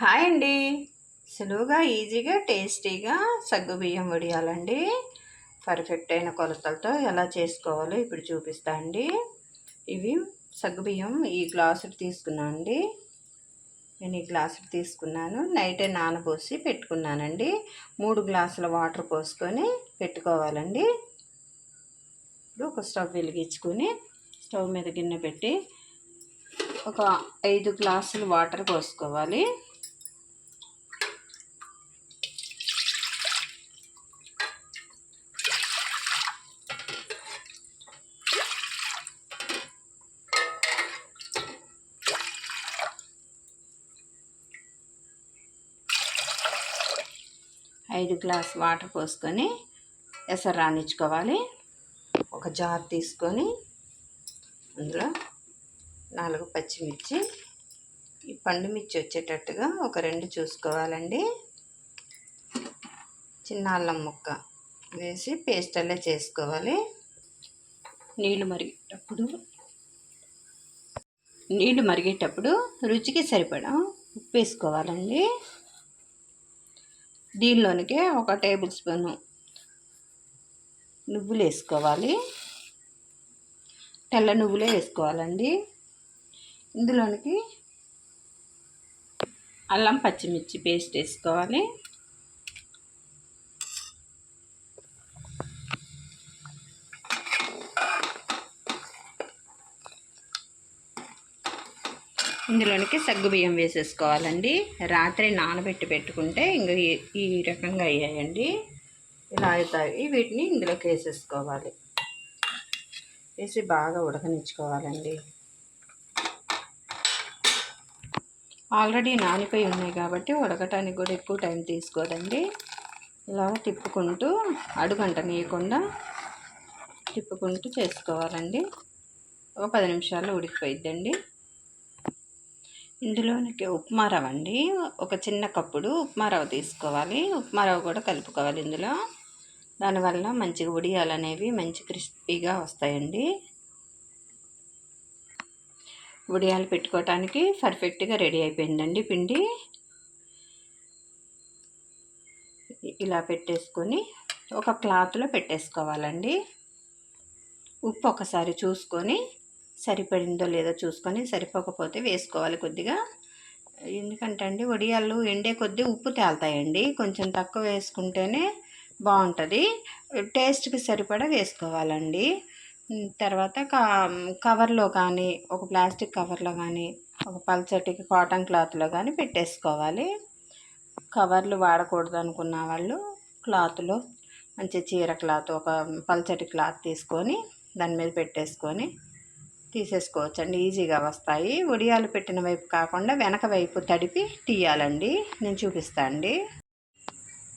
Hi అండి. సులువుగా ఈజీగా టేస్టీగా సగ్గుబియ్యం వడియాలండి. పర్ఫెక్ట్ అయిన కొలతలతో ఎలా చేసుకోవాలో ఇప్పుడు చూపిస్తా అండి. ఇవి సగ్గుబియ్యం ఈ గ్లాసులు తీసుకున్నాను అండి. నేను ఈ గ్లాసులు తీసుకున్నాను. నైటే నానబోసి పెట్టుకున్నానండి. మూడు గ్లాసుల వాటర్ పోసుకొని పెట్టుకోవాలండి. ఇప్పుడు ఒక స్టవ్ వెలిగించుకొని స్టవ్ మీద గిన్నె పెట్టి ఒక ఐదు గ్లాసులు వాటర్ పోసుకోవాలి. ఐదు గ్లాస్ వాటర్ పోసుకొని ఎసరు రాణించుకోవాలి ఒక జార్ తీసుకొని అందులో నాలుగు పచ్చిమిర్చి ఈ పండు మిర్చి వచ్చేటట్టుగా ఒక రెండు చూసుకోవాలండి. చిన్న అల్లం ముక్క వేసి పేస్ట్ అలా చేసుకోవాలి. నీళ్ళు మరిగేటప్పుడు నీళ్ళు మరిగేటప్పుడు రుచికి సరిపడా ఉప్పు వేసుకోవాలండి. దీనిలోనికి ఒక టేబుల్ స్పూను. నువ్వులు వేసుకోవాలి. తెల్ల నువ్వులే వేసుకోవాలండి. ఇందులోనికి అల్లం పచ్చిమిర్చి పేస్ట్ వేసుకోవాలి. ఇందులోనికి సగ్గుబియ్యం వేసేసుకోవాలండి. రాత్రి నానబెట్టి పెట్టుకుంటే ఇంకా ఈ రకంగా అయ్యాయండి. ఇలా అవుతాయి. వీటిని ఇందులోకి వేసేసుకోవాలి. వేసి బాగా ఉడకనిచ్చుకోవాలండి. ఆల్రెడీ నానిపోయి ఉన్నాయి కాబట్టి ఉడకటానికి కూడా ఎక్కువ టైం తీసుకోదండి. ఇలా తిప్పుకుంటూ అడుగంట నీయకుండా తిప్పుకుంటూ చేసుకోవాలండి. ఒక పది నిమిషాల్లో ఉడికిపోయిద్దండి. ఇందులోనికి ఉప్మా రవ్వ అండి. ఒక చిన్న కప్పుడు ఉప్మా రవ్వ తీసుకోవాలి. ఉప్మా రవ్వ కూడా కలుపుకోవాలి ఇందులో. దానివల్ల మంచిగా ఉడియాలు అనేవి మంచి క్రిస్పీగా వస్తాయండి. ఉడియాలు పెట్టుకోవటానికి పర్ఫెక్ట్గా రెడీ అయిపోయిందండి పిండి. ఇలా పెట్టేసుకొని ఒక క్లాత్లో పెట్టేసుకోవాలండి. ఉప్పు ఒకసారి చూసుకొని సరిపడిందో లేదో చూసుకొని సరిపోకపోతే వేసుకోవాలి కొద్దిగా. ఎందుకంటే అండి వడియాలు ఎండే కొద్దీ ఉప్పు తేలుతాయండి. కొంచెం తక్కువ వేసుకుంటేనే బాగుంటుంది. టేస్ట్కి సరిపడా వేసుకోవాలండి. తర్వాత కవర్లో కానీ ఒక ప్లాస్టిక్ కవర్లో కానీ ఒక పల్చటికి కాటన్ క్లాత్లో కానీ పెట్టేసుకోవాలి. కవర్లు వాడకూడదు అనుకున్న వాళ్ళు క్లాత్లో మంచి చీర క్లాత్ ఒక పల్చటి క్లాత్ తీసుకొని దాని మీద పెట్టేసుకొని తీసేసుకోవచ్చండి. ఈజీగా వస్తాయి. ఉడియాలు పెట్టిన వైపు కాకుండా వెనక వైపు తడిపి తీయాలండి. నేను చూపిస్తా అండి.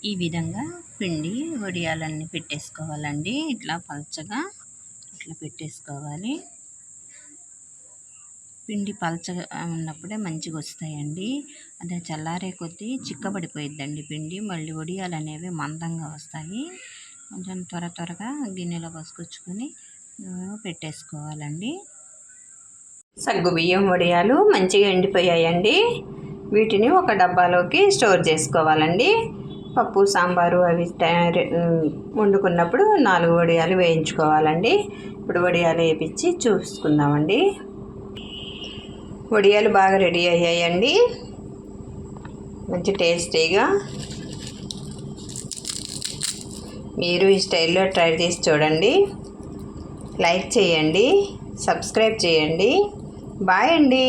ఈ విధంగా పిండి వడియాలన్నీ పెట్టేసుకోవాలండి. ఇట్లా పల్చగా ఇట్లా పెట్టేసుకోవాలి. పిండి పల్చగా ఉన్నప్పుడే మంచిగా వస్తాయండి. అదే చల్లారే కొద్దీ చిక్కబడిపోయిద్దండి పిండి. మళ్ళీ వడియాలు అనేవి మందంగా వస్తాయి. కొంచెం త్వర త్వరగా గిన్నెలో పసుకొచ్చుకొని పెట్టేసుకోవాలండి. సగ్గుబియ్యం వడియాలు మంచిగా ఎండిపోయాయండి. వీటిని ఒక డబ్బాలోకి స్టోర్ చేసుకోవాలండి. పప్పు సాంబారు అవి వండుకున్నప్పుడు నాలుగు వడియాలు వేయించుకోవాలండి. ఇప్పుడు వడియాలు వేపించి చూసుకుందామండి. వడియాలు బాగా రెడీ అయ్యాయండి. మంచి టేస్టీగా. మీరు ఈ స్టైల్లో ట్రై చేసి చూడండి. లైక్ చేయండి సబ్స్క్రైబ్ చేయండి. బాయ్ అండి.